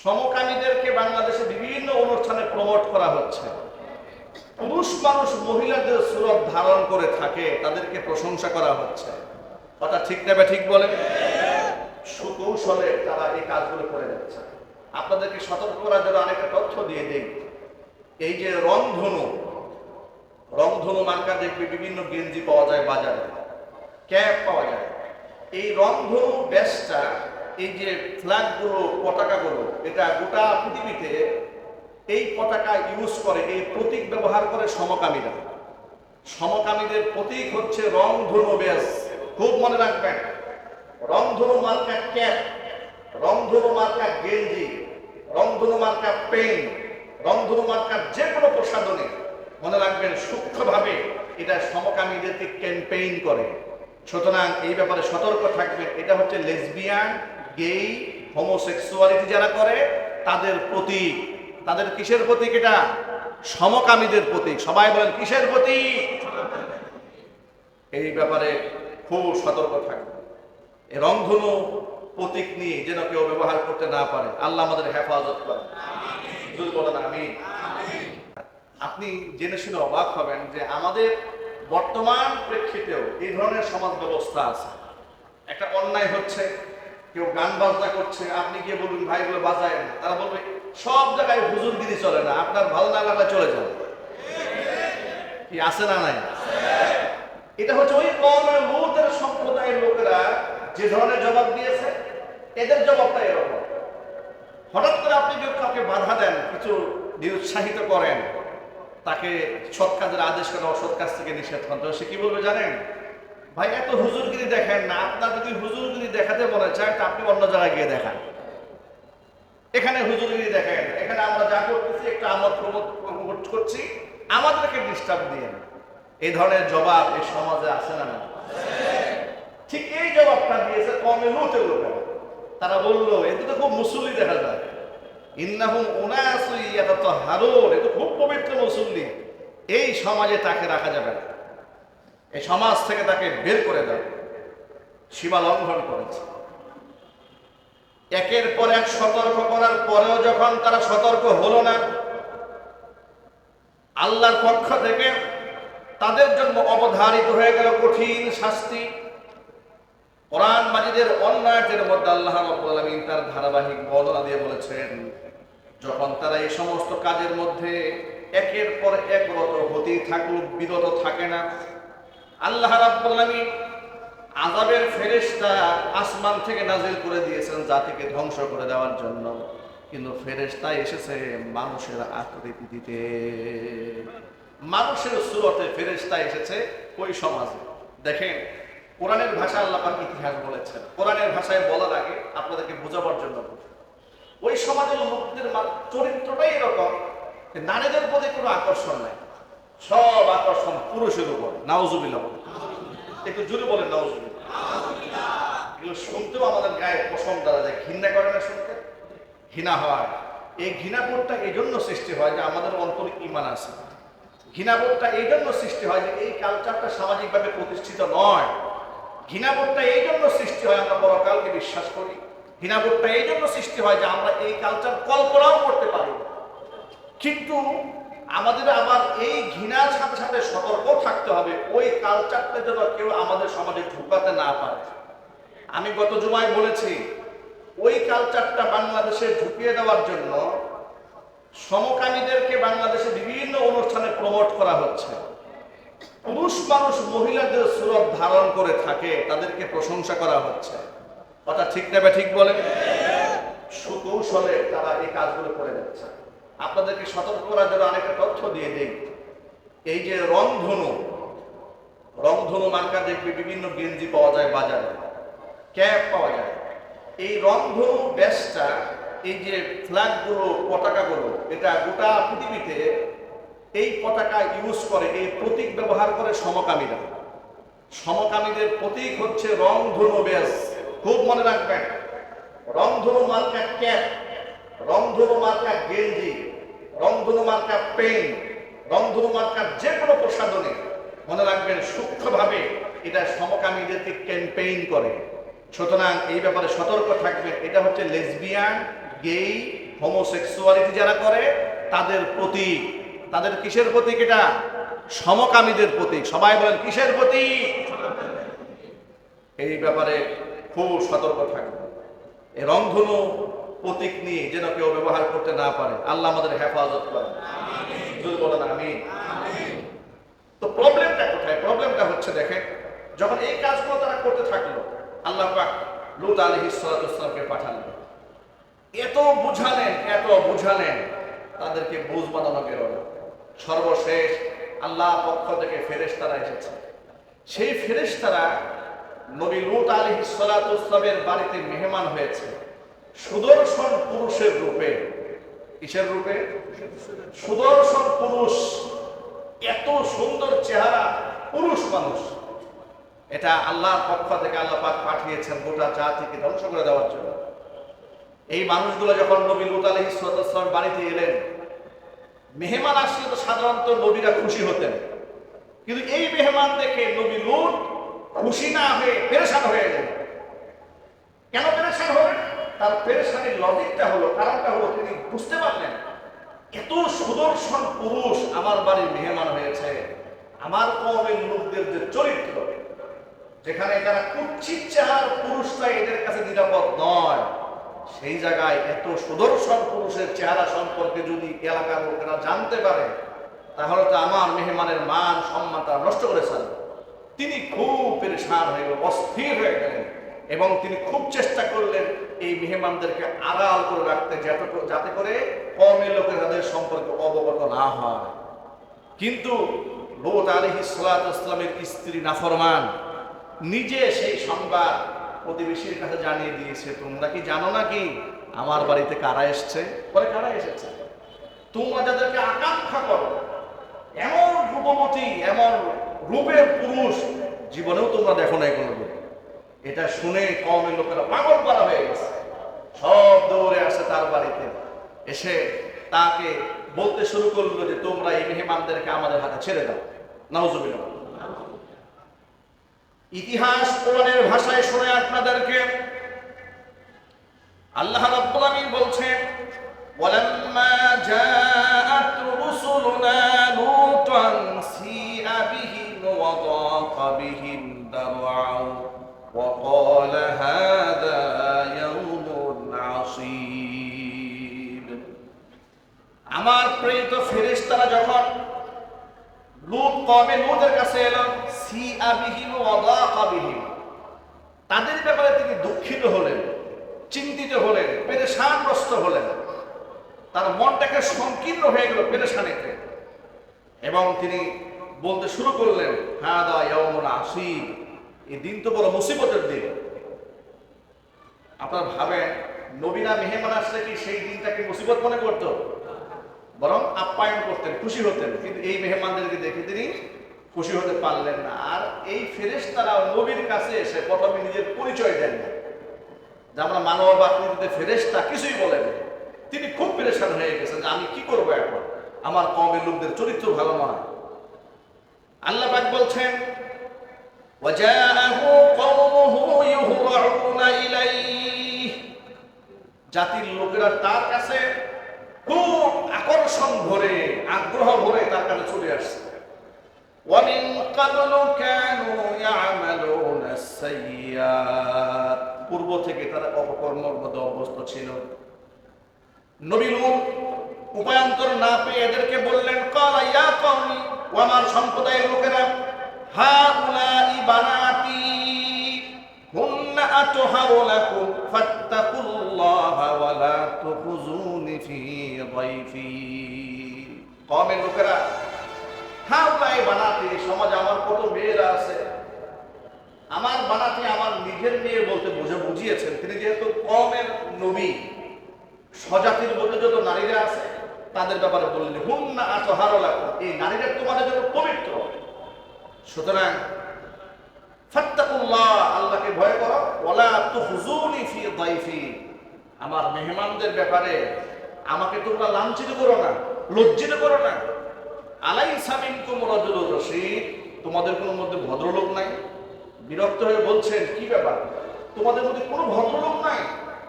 সমকামীদেরকে বাংলাদেশে বিভিন্ন অনুষ্ঠানে প্রমোট করা হচ্ছে। পুরুষ মানুষ মহিলাদের সুরত ধারণ করে থাকে, তাদেরকে প্রশংসা করা হচ্ছে। কথা ঠিক নেবে ঠিক বলে সুকৌশলে তারা এই কাজগুলো করে যাচ্ছে। আপনাদেরকে সতর্ক করার জন্য অনেকটা তথ্য দিয়ে দেই। এই যে রংধনু রংধনু মার্কা দেখবে বিভিন্ন গেঞ্জি পাওয়া যায় বাজারে, ক্যাপ পাওয়া যায়। এই রংধনু ব্যাসটা এই যে ফ্ল্যাগগুলো, পতাকাগুলো, এটা গোটা পৃথিবীতে এই পতাকা ইউজ করে, এই প্রতীক ব্যবহার করে সমকামীরা। সমকামীদের প্রতীক হচ্ছে রং ধনু ব্যাস খুব মনে রাখবেন, রংধনু মার্কা ক্যাপ, রংধনু মার্কা গেঞ্জি, রংধনু মার্কা পেন, রংধনু মার্কার যে কোনো প্রসাধনী। মনে রাখবেন, সূক্ষ্মভাবে এটা সমকামীদেরকে ক্যাম্পেইন করে। সুতরাং এই ব্যাপারে সতর্ক থাকবেন, এটা হচ্ছে লেসবিয়ান গেই হোমোসেক্সুয়ালিটি যারা করে তাদের প্রতীক। তাদের কিসের প্রতীক এটা? সমকামীদের প্রতীক। সবাই বলেন কিসের প্রতীক? এই ব্যাপারে খুব সতর্ক থাকবে এই রংধনু প্রতীক নিয়ে যেন কেউ ব্যবহার করতে না পারে। আল্লাহ আমাদের হেফাজত করে বলেন আমি আপনি জেনে শুনে অবাক হবেন যে আমাদের বর্তমান প্রেক্ষিতেও এই ধরনের সমাজ ব্যবস্থা আছে। একটা অন্যায় হচ্ছে কেউ গান বাজনা করছে, আপনি গিয়ে বলুন ভাই বলে বাজায় না। তারা বলবে, সব জায়গায় হুজুরগিরি চলে না, আপনার ভালো না লাগলে চলে যান। কি আছে না নাই? এটা হচ্ছে ওই কমের লুতের সম্প্রদায়ের লোকেরা যে ধরনের জবাব দিয়েছে, এদের জবাবটা এরকম। হঠাৎ করে আপনি যদি কাউকে বাধা দেন, কিছু নিরুৎসাহিত করেন, তাকে সৎ কাজের আদেশ করে, অসৎ কাজ থেকে নিষেধ করেন সে কি বলবে জানেন? ভাই, এত হুজুরগিরি দেখেন না। আপনার যদি হুজুরগিরি দেখাতে মনে চায়, তা আপনি অন্য জায়গায় গিয়ে দেখান। এখানে হুজুরগিরি দেখেন এখানে আমরা যা করতেছি, একটু আমোদ প্রমোদ করছি। আমাদেরকে ডিস্টার্ব দিয়ে এই ধরনের জবাব এই সমাজে আছে না ঠিক এই জবাবটা দিয়েছে কমে লুটে লোকেরা তারা বলল এতে তো খুব মুসল্লি দেখা যায়। ইন্নাহুম উনাসুই এটা তো হারুন এ তো খুব পবিত্র মুসল্লি। এই সমাজে তাকে রাখা যাবে না। এই সমাজ থেকে তাকে বের করে দেয় সীমা লঙ্ঘন করেছে। একের পর এক সতর্ক করার পরেও যখন তারা সতর্ক হলো না, আল্লাহর পক্ষ থেকে তাদের জন্য অবধারিত হয়ে গেল কঠিন শাস্তি। কোরআন মাজিদের অন্যায়ের মধ্যে আল্লাহ রাব্বুল তার ধারাবাহিক বর্ণনা দিয়ে বলেছেন, যখন তারা এই সমস্ত কাজের মধ্যে একের পর এক রত হতেই থাকল, বিরত থাকে না আল্লাহ রাব্বুল আলামিন আযাবের ফেরেশতা আসমান থেকে নাজিল করে দিয়েছেন জাতিকে ধ্বংস করে দেওয়ার জন্য। কিন্তু ফেরেশতা এসেছে মানুষের আকৃতি দিতে মানুষের সুরতে ফেরেশতা এসেছে ওই সমাজে। দেখেন, কোরআনের ভাষা আল্লাহ ইতিহাস বলেছেন। কোরআনের ভাষায় বলার আগে আপনাদেরকে বোঝাবার জন্য। ওই সমাজের লোকদের চরিত্রটাই এরকম নারীদের প্রতি কোনো আকর্ষণ নাই। সব আকর্ষণ পুরুষের উপর। নাওজুবিল্লাহ বলে একটু জুড়ে বলেন নাওজুবিল্লাহ এগুলো শুনতেও আমাদের গায়ে পছন্দ দ্বারা যায়। ঘৃণা করে না শুনতে? ঘৃণা হয়। এই ঘৃণাবোধটা এই জন্য সৃষ্টি হয় যে আমাদের অন্তরে ইমান আছে। ঘৃণাবোধটা এই জন্য সৃষ্টি হয় যে এই কালচারটা সামাজিকভাবে প্রতিষ্ঠিত নয়। ঘৃণাবোধটা এই জন্য সৃষ্টি হয়, আমরা পরকালকে বিশ্বাস করি। ঘৃণাবোধটা এই জন্য সৃষ্টি হয় যে আমরা এই কালচার কল্পনাও করতে পারি কিন্তু আমাদের আবার এই ঘৃণার সাথে সাথে সতর্ক থাকতে হবে। ওই কালচারটা যেন কেউ আমাদের সমাজে ঢুকাতে না পারে। আমি গত জুমায় বলেছি, ওই কালচারটা বাংলাদেশে ঢুকিয়ে দেওয়ার জন্য সমকামীদেরকে বাংলাদেশে বিভিন্ন অনুষ্ঠানে প্রমোট করা হচ্ছে। পুরুষ মানুষ মহিলাদের সুরত ধারণ করে থাকে, তাদেরকে প্রশংসা করা হচ্ছে। কথা ঠিক নেবে ঠিক বলেন সুকৌশলে তারা এই কাজগুলো করে যাচ্ছে। আপনাদেরকে সতর্ক করার জন্য অনেকটা তথ্য দিয়ে দেই। এই যে রংধনু রংধনু মার্কা দেখবে বিভিন্ন গেঞ্জি পাওয়া যায় বাজারে, ক্যাপ পাওয়া যায়। এই রংধনু ব্যাসটা, এই যে ফ্ল্যাগগুলো, পতাকাগুলো, এটা গোটা পৃথিবীতে এই পতাকা ইউজ করে, এই প্রতীক ব্যবহার করে সমকামীরা। সমকামীদের প্রতীক হচ্ছে রংধনু ব্যাস। খুব মনে রাখবেন, রংধনু মার্কা ক্যাপ, রংধনু মার্কা গেঞ্জি। রংধনু মার্কা পেন রংধনু মার্কার যে কোনো প্রসাধনী, মনে রাখবেন সূক্ষ্মভাবে এটা সমকামীদেরকে ক্যাম্পেইন করে। সুতরাং এই ব্যাপারে সতর্ক থাকবেন এটা হচ্ছে লেসবিয়ান, গেই, হোমোসেক্সুয়ালিটি যারা করে, তাদের প্রতীক। তাদের কিসের প্রতীক এটা? সমকামীদের প্রতীক। সবাই বলেন, কিসের প্রতীক? এই ব্যাপারে খুব সতর্ক থাকবে। এই রংধনু প্রতীক নিয়ে যেন কেউ ব্যবহার করতে না পারে। আল্লাহ আমাদের হেফাজত করে বলেন আমি তো প্রবলেমটা কোথায়? প্রবলেমটা হচ্ছে দেখেন যখন এই কাজগুলো তারা করতে থাকল আল্লাহ পাক লুত আলী ইসলামকে পাঠালেন। এত বুঝালেন এত বুঝালেন তাদেরকে বুঝ বানানো গেল সর্বশেষ আল্লাহ পক্ষ থেকে ফেরেশতারা এসেছে। সেই ফেরেশতারা নবী লুত আলী ইসলামের বাড়িতে মেহমান হয়েছে। সুদর্শন পুরুষের রূপে। কিসের রূপে? সুদর্শন পুরুষ। এত সুন্দর চেহারা, পুরুষ মানুষ। এটা আল্লাহর পক্ষ থেকে আল্লাহ পাক পাঠিয়েছেন গোটা জাতিকে ধ্বংস করে দেওয়ার জন্য। এই মানুষগুলো যখন নবী লুত আলহ ইসলাম বাড়িতে এলেন, মেহমান আসলে তো সাধারণত নবীরা খুশি হতেন। কিন্তু এই মেহমান দেখে নবী লুত খুশি না হয়ে পেরেশান হয়ে গেলেন। কেন পেরেশান হলেন তার পেরেশানির লজিকটা হলো, কারণটা হলো তিনি বুঝতে পারলেন, এত সুদর্শন পুরুষ আমার বাড়ির মেহমান হয়েছে। আমার কমের লোকদের যে চরিত্র, যেখানে তারা কুচ্ছিত চেহার পুরুষরা এদের কাছে নিরাপদ নয়, সেই জায়গায় এত সুদর্শন পুরুষের চেহারা সম্পর্কে যদি এলাকার লোকেরা জানতে পারে, তাহলে তো আমার মেহমানের মান সম্মান তারা নষ্ট করে তিনি খুব পেরেশান হয়ে গেল অস্থির হয়ে গেলেন। এবং তিনি খুব চেষ্টা করলেন এই মেহমানদেরকে আড়াল করে রাখতে যাতে করে- কমের লোকের তাদের সম্পর্কে অবগত না হয়। কিন্তু লোট আলহি ইসলামের স্ত্রী নাফরমান নিজে সেই সংবাদ প্রতিবেশীর কাছে জানিয়ে দিয়েছে, তোমরা কি জানো নাকি আমার বাড়িতে কারা এসছে? পরে কারা এসেছে? তোমরা যাদেরকে আকাঙ্ক্ষা করো, এমন রূপবতী, এমন রূপের পুরুষ, জীবনেও তোমরা দেখো নাই কোনো এটা শুনে কমের লোকেরা পাগল করা হয়ে গেছে। সব দৌড়ে আসে তার বাড়িতে। এসে তাকে বলতে শুরু করল যে, তোমরা এই মেহমানদেরকে আমাদের হাতে ছেড়ে দাও। নাউজুবিল ইতিহাস পুরাণের ভাষায় শুনে আপনাদেরকে। আল্লাহ রাব্বুল আলামিন বলছেন ওয়ালাম যখন লুত কমে লুতের কাছে এলো সি আবিহীন অদাকাবিহীন তাদের ব্যাপারে তিনি দুঃখিত হলেন, চিন্তিত হলেন, পেরেশানগ্রস্ত হলেন। তার মনটাকে সংকীর্ণ হয়ে গেল পেরেশানিতে। এবং তিনি বলতে শুরু করলেন হ্যাঁ দা ইয়াউমুন আসিব এই দিন তো বড় মুসিবতের দিন। আপনারা ভাবেন, নবীনা মেহমান আসলে কি সেই দিনটাকে মুসিবত মনে করতো? বরং আপ্যায়ন করতেন, খুশি হতেন। কিন্তু এই মেহমানদেরকে দেখে তিনি খুশি হতে পারলেন না। আর এই ফেরেশতারা নবীর কাছে এসে প্রথমে নিজের পরিচয় দেন না। যেমন মানব আকৃতিতে ফেরেশতা কিছুই বলেন তিনি খুব পরেশান হয়ে গেছেন যে আমি কি করব এখন? আমার কমের লোকদের চরিত্র ভালো নয়। আল্লাহ পাক বলছেন জাতির লোকেরা তার কাছে খুব আকর্ষণ ভরে আগ্রহ ভরে তার কাছে চলে আসছে ومن قبل كانوا يعملون السيئات পূর্ব থেকে তারা অপকর্মের মধ্যে অভ্যস্ত ছিল নবী লূত উপায়ন্তর না পেয়ে এদেরকে বললেন কালা ইয়া কওমি ও আমার সম্প্রদায়ের লোকেরা কওমের লোকেরা হাউলাই বানাতি সমাজে আমার কত মেয়েরা আছে। আমার বানাতে আমার নিজের মেয়ে বলতে বুঝে বুঝিয়েছেন। তিনি যেহেতু কমের নবী, স্বজাতির মধ্যে যত নারীরা আছে, তাদের ব্যাপারে বললেন হুম না আত হারো লাগো এই নারীরা তোমাদের জন্য পবিত্র। সুতরাং ফাত্তাকুল্লাহ, আল্লাহকে ভয় করো ওলা তুহজুনি ফি দাইফি। আমার মেহমানদের ব্যাপারে আমাকে তোমরা লাঞ্ছিত করো না, লজ্জিত করো না। আলাই সামিন কুমরাজুল রশিদ। তোমাদের কোনো মধ্যে ভদ্রলোক নাই? বিরক্ত হয়ে বলছেন, কি ব্যাপার? তোমাদের মধ্যে কোনো ভদ্রলোক নাই?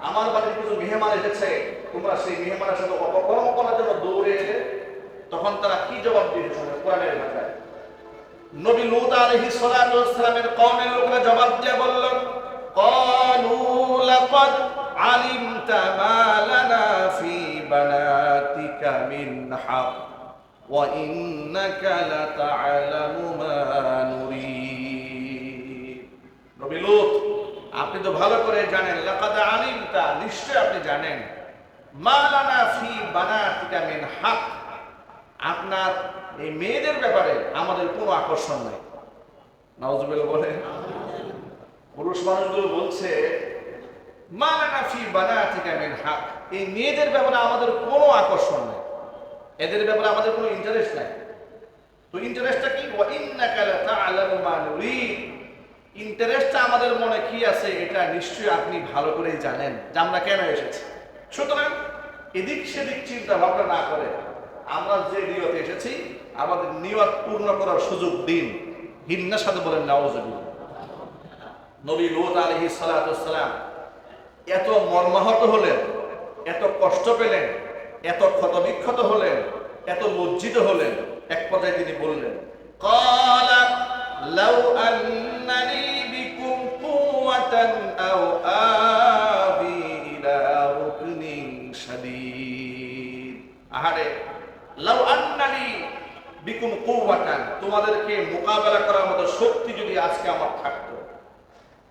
আমার বাড়ির কিছু মেহমান এসেছে। তোমরা সেই মেহমানের সাথে অপকর্ম করার জন্য দৌড়ে এলে? তখন তারা কি জবাব দিয়েছে কোরআনের ভাষায়। নবী লূত আলাইহিস সালাতু ওয়াসসালামের কওমের লোকেরা জবাব দিয়ে বলল ক্বালু লাকাদ আলিমতা মা লানা ফি মিন হক ওয়া ইন্নাকা লাতা'লামু মা নুরিদ নবী লূত, আপনি তো ভালো করে জানেন, লাকাদ আলিমতা নিশ্চয় আপনি জানেন মা লানা ফি বানাতিকা মিন হক। আপনার এই মেয়েদের ব্যাপারে আমাদের কোনো আকর্ষণ নাই। নাউজুবিল্লাহ বলে পুরুষ মানুষগুলো বলছে, মালানা ফি বানাতিকা মিন হক এই মেয়েদের ব্যাপারে আমাদের কোনো আকর্ষণ নাই। এদের ব্যাপারে আমাদের কোনো ইন্টারেস্ট নাই। তো ইন্টারেস্টটা কি? ইন্টারেস্টটা আমাদের মনে কি আছে, এটা নিশ্চয়ই আপনি ভালো করেই জানেন। যে আমরা কেন এসেছি? সুতরাং এদিক সেদিক চিন্তা ভাবনা না করে আমরা যে নিয়তে এসেছি, আমাদের নিয়ত পূর্ণ করার সুযোগ দিন। হিন্নার সাথে বলেন নওয়াজুবিল্লাহ নবী লূত সালাম এত মর্মাহত হলেন এত কষ্ট পেলেন, এত ক্ষত বিক্ষত হলেন, এত লজ্জিত হলেন, এক পর্যায়ে তিনি বললেন বিকুম আন্নানি বিকুম তোমাদেরকে মোকাবেলা করার মতো শক্তি যদি আজকে আমার থাকতো।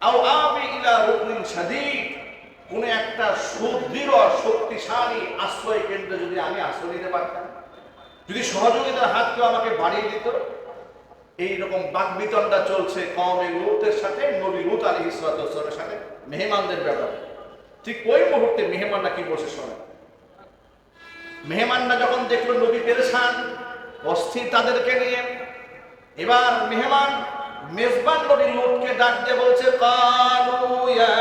আও আমি ইলা রুকনিন সাদিক কোন একটা সুদৃঢ় শক্তিশালী আশ্রয় কেন্দ্রে যদি আমি আশ্রয় নিতে পারতাম, যদি সহযোগিতার হাত কেউ আমাকে বাড়িয়ে দিত এইরকম বাকবিতণ্ডা চলছে কমে লুতের সাথে, নবী লুত আলী ইসলাতের সাথে, মেহমানদের ব্যাপারে। ঠিক ওই মুহূর্তে মেহমানরা কি বসে শোনে মেহমানরা যখন দেখল নবী পেরেছান অস্থির তাদেরকে নিয়ে, এবার মেহমান, মেজবান নবী লুতকে ডাক দিয়ে বলছে, কালু ইয়া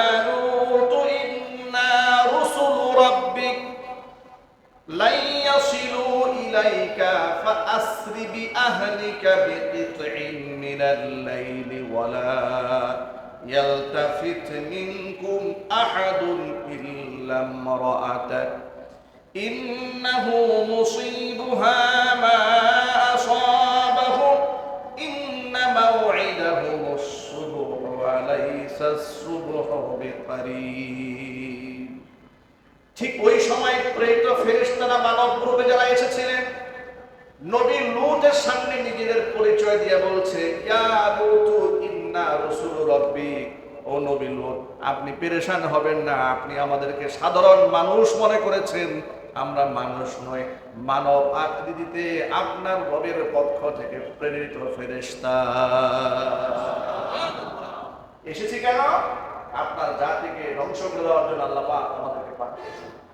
لن يصلوا إليك فأسر بأهلك بقطع من الليل ولا يلتفت منكم أحد إلا امرأتك. إنه مصيبها ما أصابهم. إن موعدهم الصبح وليس الصبح بقريب. ঠিক ওই সময় প্রেরিত ফেরেশতারা মানব রূপে যারা এসেছিলেন, নবী লূতের সামনে নিজেদের পরিচয় দিয়ে বলছে ও নবী আপনি পেরেশান হবেন না, আপনি আমাদেরকে সাধারণ মানুষ মনে করেছেন। আমরা মানুষ নয় মানব আকৃতিতে আপনার রবের পক্ষ থেকে প্রেরিত ফেরেশতা। এসেছি কেন? আপনার জাতিকে ধ্বংস করে দেওয়ার জন্য আল্লাহ পাক আমাদেরকে পাঠিয়েছেন